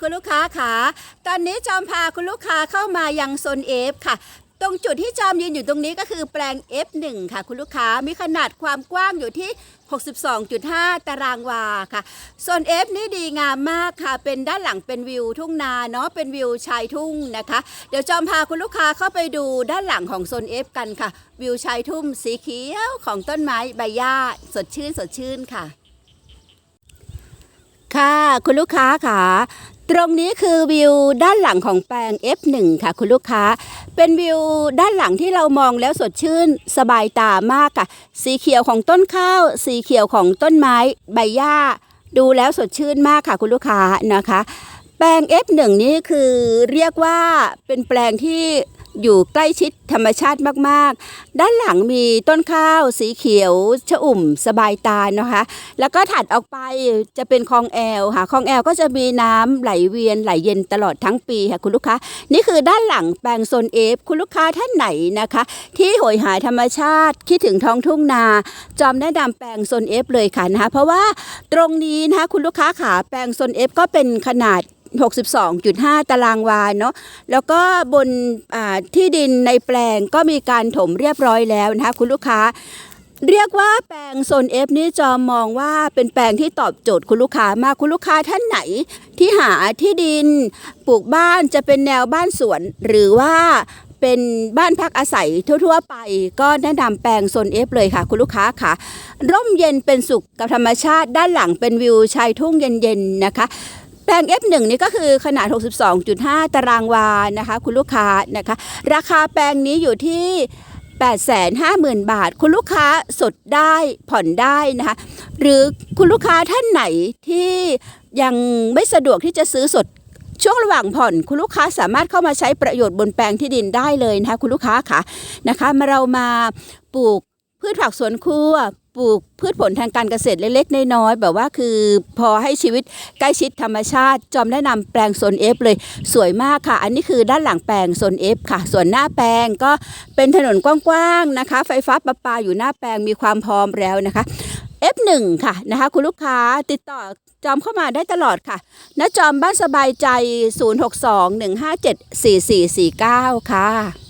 คุณลูกค้าค่ะตอนนี้จอมพาคุณลูกค้าเข้ามายังโซน F ค่ะ ตรงจุดที่จอมยืนอยู่ตรงนี้ก็คือแปลง F1 ค่ะ คุณลูกค้ามีขนาดความกว้างอยู่ที่ 62.5 ตารางวาค่ะโซน F นี่ดีงามมากค่ะ เป็นด้านหลังเป็นวิวทุ่งนาเนาะเป็นวิวชายทุ่งนะคะ เดี๋ยวจอมพาคุณลูกค้าเข้าไปดูด้านหลังของโซน F กันค่ะ วิวชายทุ่งสีเขียวของต้นไม้ใบหญ้าสดชื่นสดชื่นค่ะ ค่ะ คุณลูกค้าค่ะ ตรงนี้คือวิวด้านหลังของแปลง F1 ค่ะ คุณลูกค้า เป็นวิวด้านหลังที่เรามองแล้วสดชื่นสบายตามากค่ะ สีเขียวของต้นข้าว สีเขียวของต้นไม้ใบหญ้า ดูแล้วสดชื่นมากค่ะ คุณลูกค้านะคะ แปลง F1 นี่คือเรียกว่าเป็นแปลงที่ อยู่ใกล้ชิดธรรมชาติมากๆ ด้านหลังมีต้นข้าวสีเขียวชะอุ่มสบายตานะคะ แล้วก็ถัดออกไปจะเป็นคลองแอลค่ะคลองแอลก็จะมีน้ำไหลเวียนไหลเย็นตลอดทั้งปีค่ะคุณลูกค้านี่คือด้านหลังแปลงโซนเอฟคุณลูกค้าท่านไหนนะคะ ที่โหยหาธรรมชาติคิดถึงท้องทุ่งนา จอมแนะนำแปลงโซนเอฟเลยค่ะนะคะเพราะว่าตรงนี้นะคะคุณลูกค้าขาแปลงโซนเอฟก็เป็นขนาด 62.5 ตารางวาเนาะแล้วก็บนที่ดินในแปลงก็มีการถมเรียบร้อยแล้วนะคะคุณลูกค้าเรียกว่าแปลงโซน F นี่จอมมองว่าเป็นแปลงที่ตอบโจทย์คุณลูกค้ามากคุณลูกค้าท่านไหน ที่หาที่ดินปลูกบ้านจะเป็นแนวบ้านสวน หรือว่าเป็นบ้านพักอาศัยทั่ว ๆ ไป ก็แนะนำแปลงโซน F เลยค่ะ คุณลูกค้าค่ะ ร่มเย็นเป็นสุขกับธรรมชาติด้านหลังเป็นวิวชายทุ่งเย็น ๆ นะคะ ลง F1 นี่ก็คือขนาด 62.5 ตารางวานะคะคุณลูกค้านะคะ ราคาแปลงนี้อยู่ที่850,000 บาท คุณลูกค้าสดได้ผ่อนได้นะคะ หรือคุณลูกค้าท่านไหนที่ยังไม่สะดวกที่จะซื้อสดช่วงระหว่างผ่อนคุณลูกค้าสามารถเข้ามาใช้ประโยชน์บนแปลงที่ดินได้เลยนะคะคุณลูกค้าค่ะนะคะมาเรามาปลูกพืชผักสวนครัว ปลูกพืชผลทางการเกษตรเล็กๆ น้อยๆแบบว่าคือพอให้ชีวิตใกล้ชิดธรรมชาติ จอมแนะนำแปลงโซน F เลย สวยมากค่ะ อันนี้คือด้านหลังแปลงโซน F ค่ะ ส่วนหน้าแปลงก็เป็นถนนกว้างๆนะคะ ไฟฟ้าประปาอยู่หน้าแปลงมีความพร้อมแล้วนะคะ F1 ค่ะนะคะคุณลูกค้าติดต่อจอมเข้ามาได้ตลอดค่ะณจอมบ้านสบายใจ 062 157 4449 ค่ะ